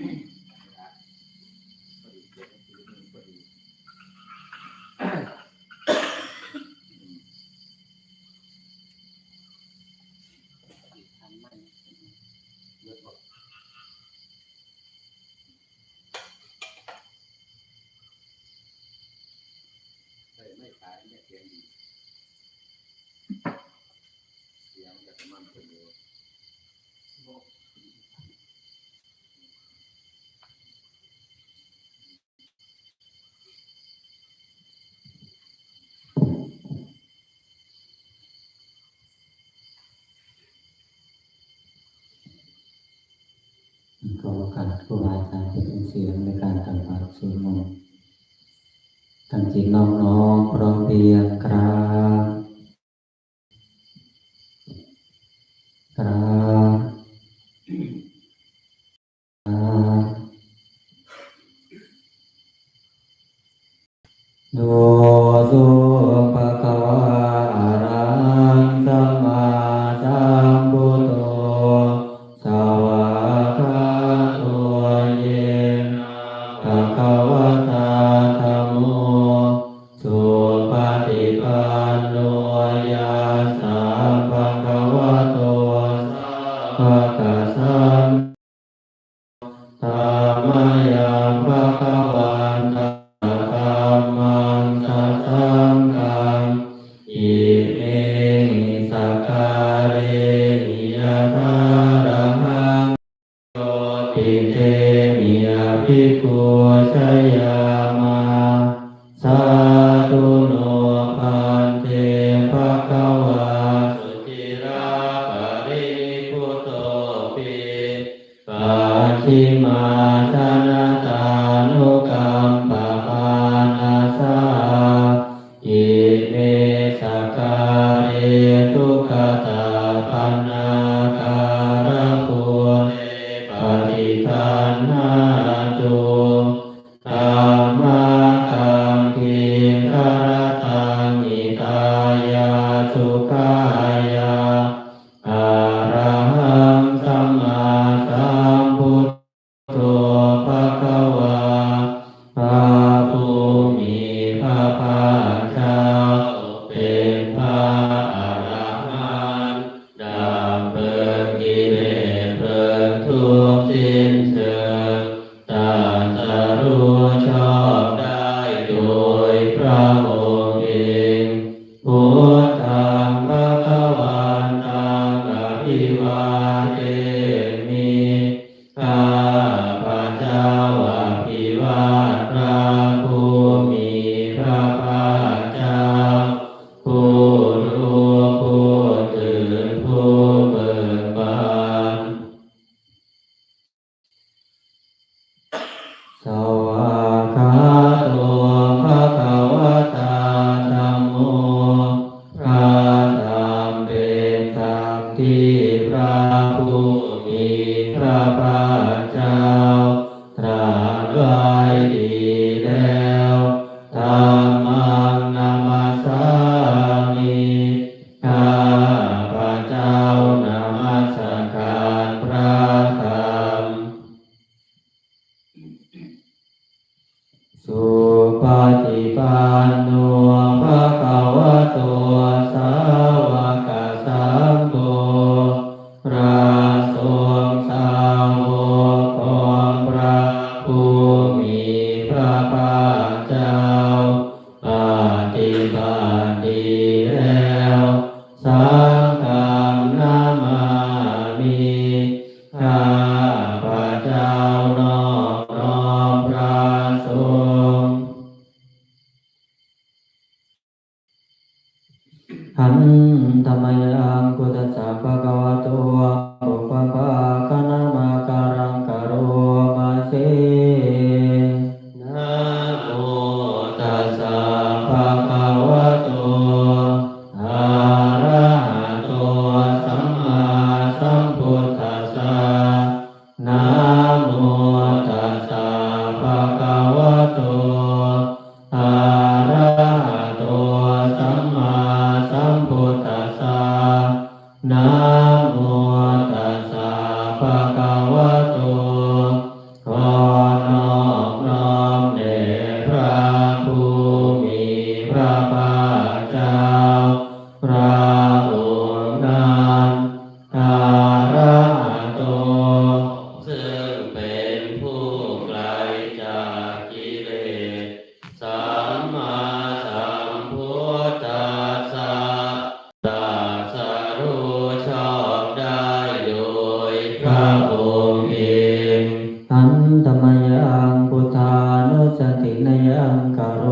Mm-hmm. สียงในการตักบาตรสุดมนตั้งจิตน้อมน้อมพร้อมเพียงครับครับ ตมยังพุทธานุสตินยังกโร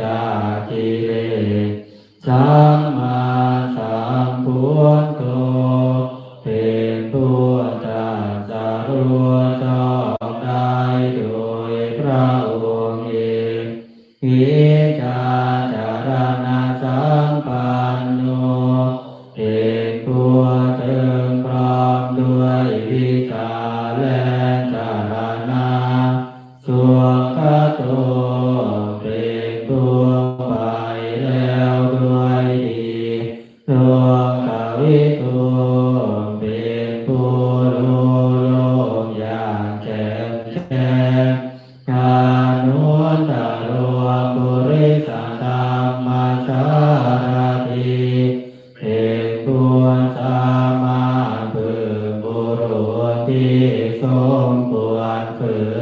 จากกิเลสสาั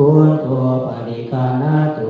พุทโธปฏิกานาตุ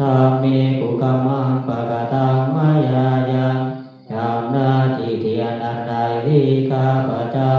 ธรรมีกุกมังปะกะตังมายายังธรมนาทิเทียนันใดที่ข้าพเจ้า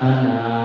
Anna.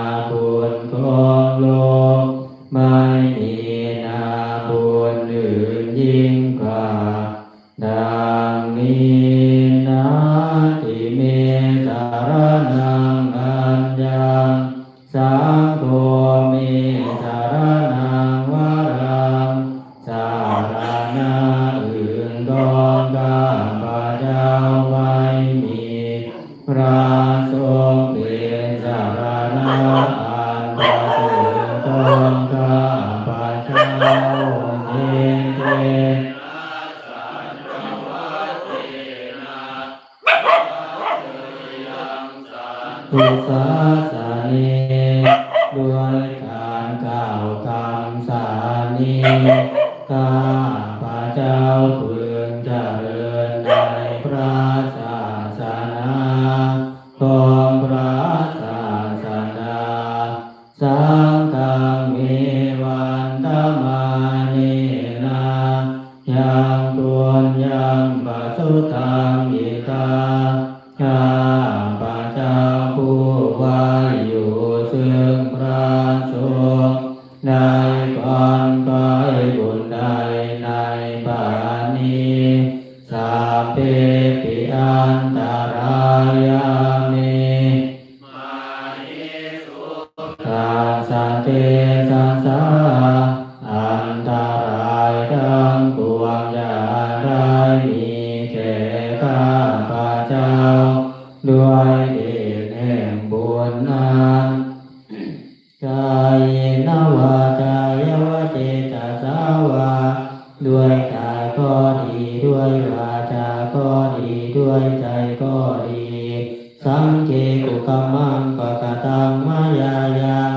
ตัสาวะด้วยกายก็ดีด้วยวาจาก็ดีด้วยใจก็ดี สังเกตุกรรมังปะกตังมายายัง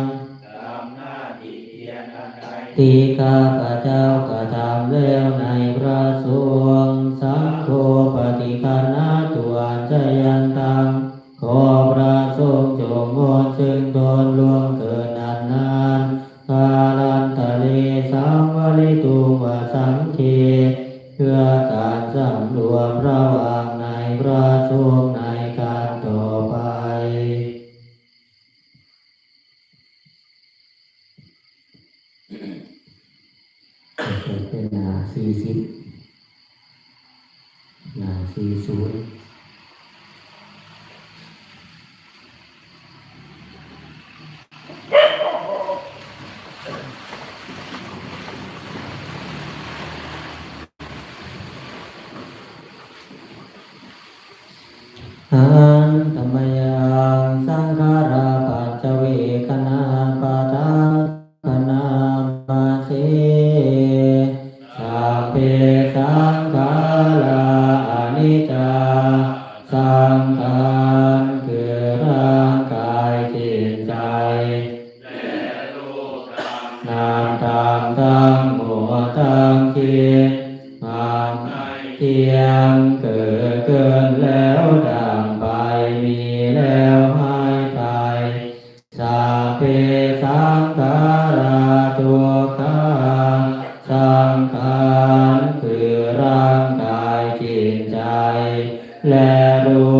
ทีข้าปะเจ้ากระทำแล้วในพระสงสังโฆปฏิคัน และรู้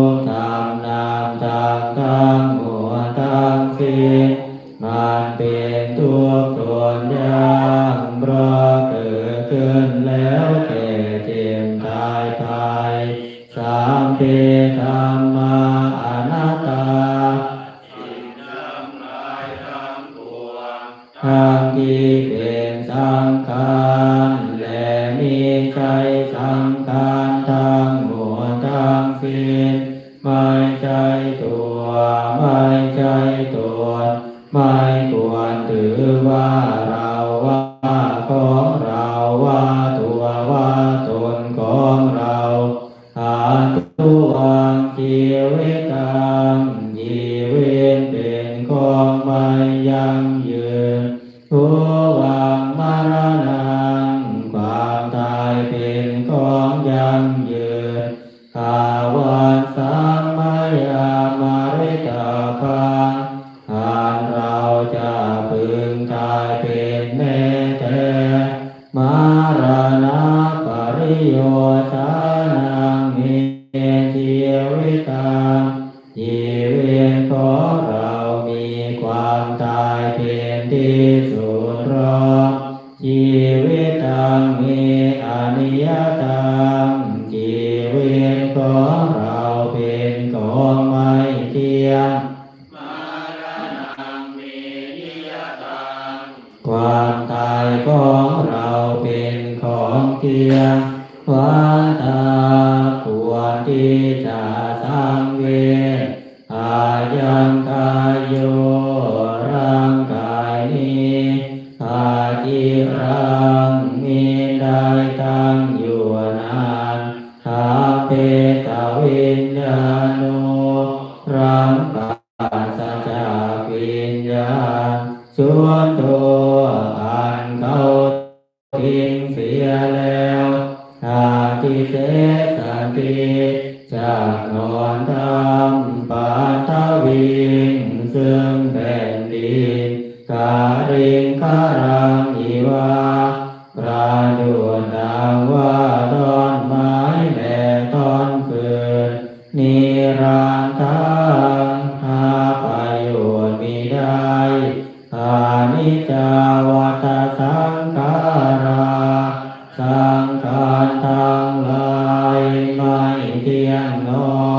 tiên à, nô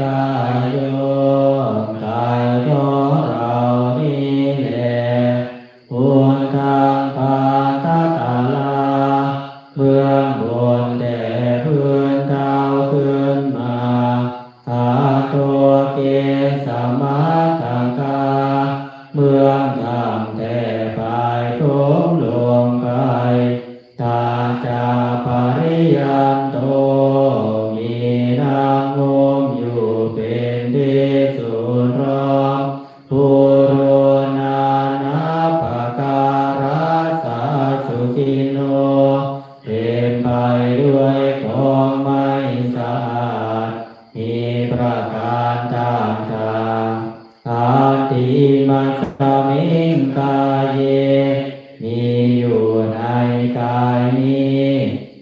กาย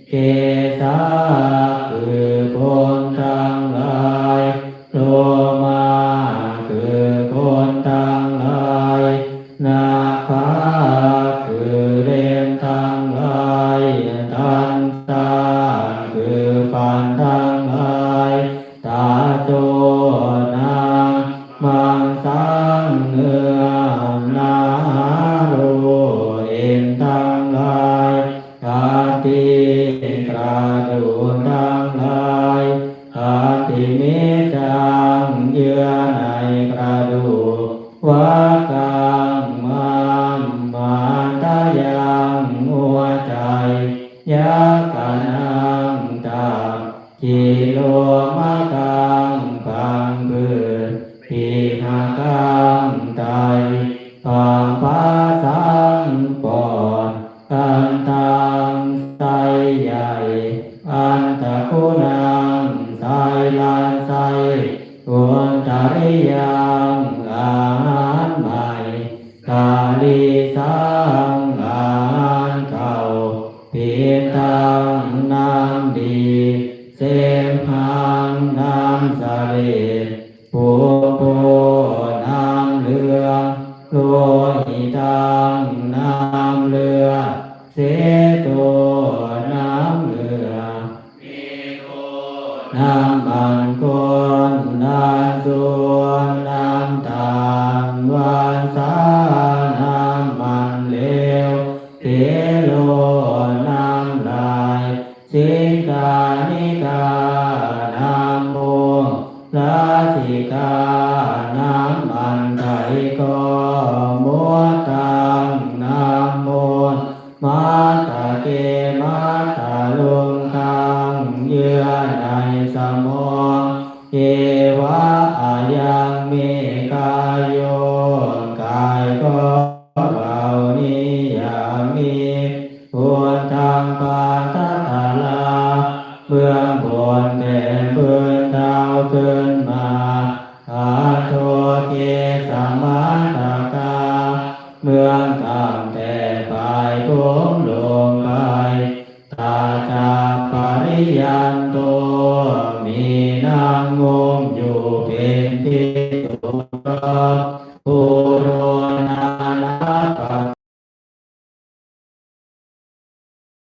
เกสา ปังปั ลาสิกา